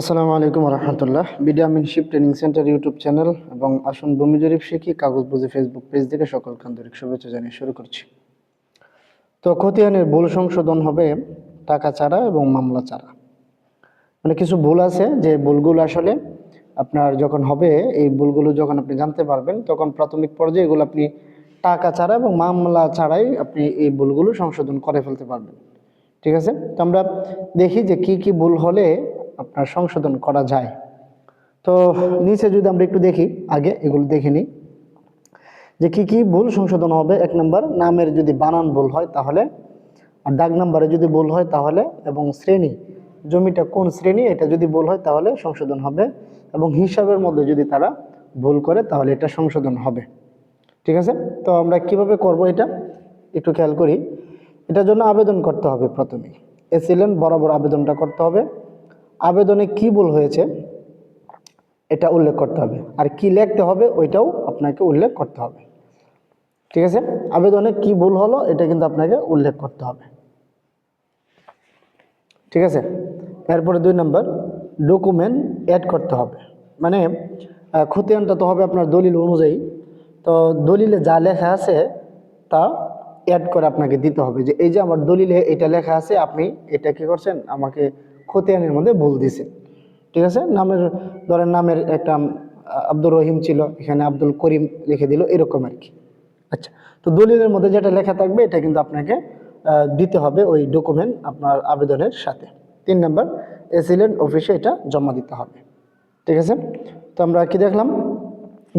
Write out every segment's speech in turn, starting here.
আসসালামু আলাইকুম রহমতুল্লাহ বিডিয়ামিনশিপ ট্রেনিং সেন্টার ইউটিউব চ্যানেল এবং আসুন ভূমি জরিপ শিখি, কাগজ বুঝি ফেসবুক পেজ থেকে সকল আন্তরিক শুভেচ্ছা জানিয়ে শুরু করছি। তো খতিয়ানের ভুল সংশোধন হবে টাকা ছাড়া এবং মামলা ছাড়া। মানে কিছু ভুল আছে যে ভুলগুলো আসলে আপনার যখন হবে, এই ভুলগুলো যখন আপনি জানতে পারবেন, তখন প্রাথমিক পর্যায়ে এগুলো আপনি টাকা ছাড়া এবং মামলা ছাড়াই আপনি এই ভুলগুলো সংশোধন করে ফেলতে পারবেন। ঠিক আছে? তো আমরা দেখি যে কি কি ভুল হলে আপনার সংশোধন করা যায়। তো নিচে যদি আমরা একটু দেখি, আগে এগুলো দেখে নিই। যে কি কি ভুল সংশোধন হবে, এক নম্বর, নামের যদি বানান ভুল হয় তাহলে, আর ডাক নাম্বারে যদি ভুল হয় তাহলে, এবং শ্রেণি, জমিটা কোন শ্রেণি, এটা যদি ভুল হয় তাহলে সংশোধন হবে, এবং হিসাবের মধ্যে যদি তারা ভুল করে তাহলে এটা সংশোধন হবে। ঠিক আছে? তো আমরা কীভাবে করব এটা? একটু খেয়াল করি। এটার জন্য আবেদন করতে হবে প্রথমে এসিলেন বরাবর আবেদনটা করতে হবে। আবেদনে কি ভুল হয়েছে, এটা উল্লেখ করতে হবে। আর কি লিখতে হবে, ওইটাও আপনাকে উল্লেখ করতে হবে। ঠিক আছে? আবেদনে কি ভুল হলো, এটা কিন্তু আপনাকে উল্লেখ করতে হবে। ঠিক আছে? এরপরে দুই নম্বর, ডকুমেন্ট অ্যাড করতে হবে। মানে খতিয়ানটা তো হবে আপনার দলিল অনুযায়ী। তো দলিলে যা লেখা আছে, তা অ্যাড করে আপনাকে দিতে হবে। যে এই যে আমার দলিলে এটা লেখা আছে, আপনি এটা কি করছেন? আমাকে খতিয়ানের মধ্যে ভুল দিছেন ঠিক আছে? নামের, ধরেন নামের একটা আব্দুর রহিম ছিল, এখানে আব্দুল করিম লিখে দিল, এরকম আর কি। আচ্ছা তো দলিলের মধ্যে যেটা লেখা থাকবে, এটা কিন্তু আপনাকে দিতে হবে ওই ডকুমেন্ট আপনার আবেদনের সাথে। তিন নম্বর এসিলেন্ট অফিসে এটা জমা দিতে হবে। ঠিক আছে? তো আমরা কি দেখলাম?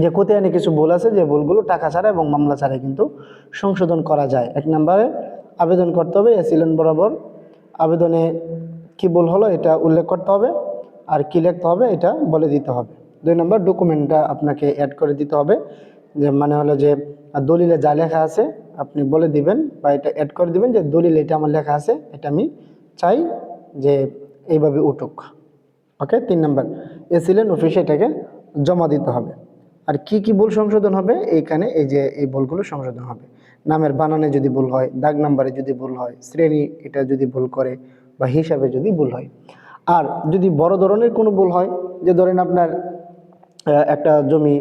যে কোথায় কিছু ভুল আছে, যে ভুলগুলো টাকা ছাড়া এবং মামলা ছাড়া কিন্তু সংশোধন করা যায়। এক নম্বরে, আবেদন করতে হবে এসিলেন্ট বরাবর আবেদনে কি ভুল হলো এটা উল্লেখ করতে হবে আর কি লিখতে হবে এটা বলে দিতে হবে। দুই নম্বর ডকুমেন্টটা আপনাকে অ্যাড করে দিতে হবে, যে মানে হলো যে দলিলে যা লেখা আছে আপনি বলে দিবেন বা এটা অ্যাড করে দিবেন যে দলিলে এটা আমার লেখা আছে, এটা আমি চাই যে এইভাবে উঠুক। ওকে, তিন নম্বর এসিলেন অফিসে এটাকে জমা দিতে হবে। আর কি কি ভুল সংশোধন হবে? এইখানে এই যে এই ভুলগুলো সংশোধন হবে। নামের বানানে যদি ভুল হয়, দাগ নাম্বারে যদি ভুল হয়, শ্রেণি এটা যদি ভুল করে বা হিসাবে যদি ভুল হয়। আর যদি বড় ধরনের কোনো ভুল হয়, যে ধরেন আপনার একটা জমি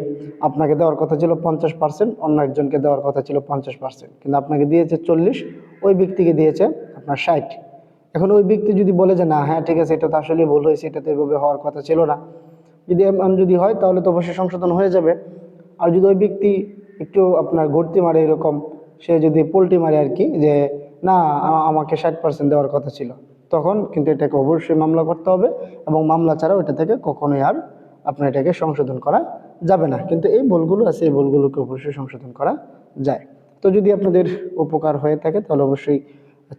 আপনাকে দেওয়ার কথা ছিল পঞ্চাশ পার্সেন্ট অন্য একজনকে দেওয়ার কথা ছিল পঞ্চাশ পার্সেন্ট কিন্তু আপনাকে দিয়েছে চল্লিশ, ওই ব্যক্তিকে দিয়েছে আপনার ষাট। এখন ওই ব্যক্তি যদি বলে যে, না হ্যাঁ ঠিক আছে, এটা তো আসলে ভুল হয়েছে, এটা তো এভাবে হওয়ার কথা ছিল না। যদি এমন যদি হয়, তাহলে তো অবশ্যই সংশোধন হয়ে যাবে। আর যদি ওই ব্যক্তি একটু আপনার ঘুরতে মারে এরকম, সে যদি পোলট্রি মারে আর কি, যে, না আমাকে ষাট পার্সেন্ট দেওয়ার কথা ছিল। তখন কিন্তু এটাকে অবশ্যই মামলা করতে হবে এবং মামলা ছাড়াও এটা থেকে কখনোই আর আপনার এটাকে সংশোধন করা যাবে না। কিন্তু এই ভুলগুলো আছে, এই ভুলগুলোকে অবশ্যই সংশোধন করা যায়। তো যদি আপনাদের উপকার হয়ে থাকে তাহলে অবশ্যই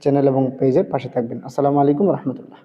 চ্যানেল এবং পেজের পাশে থাকবেন। আসসালামু আলাইকুম রহমতুল্লাহ।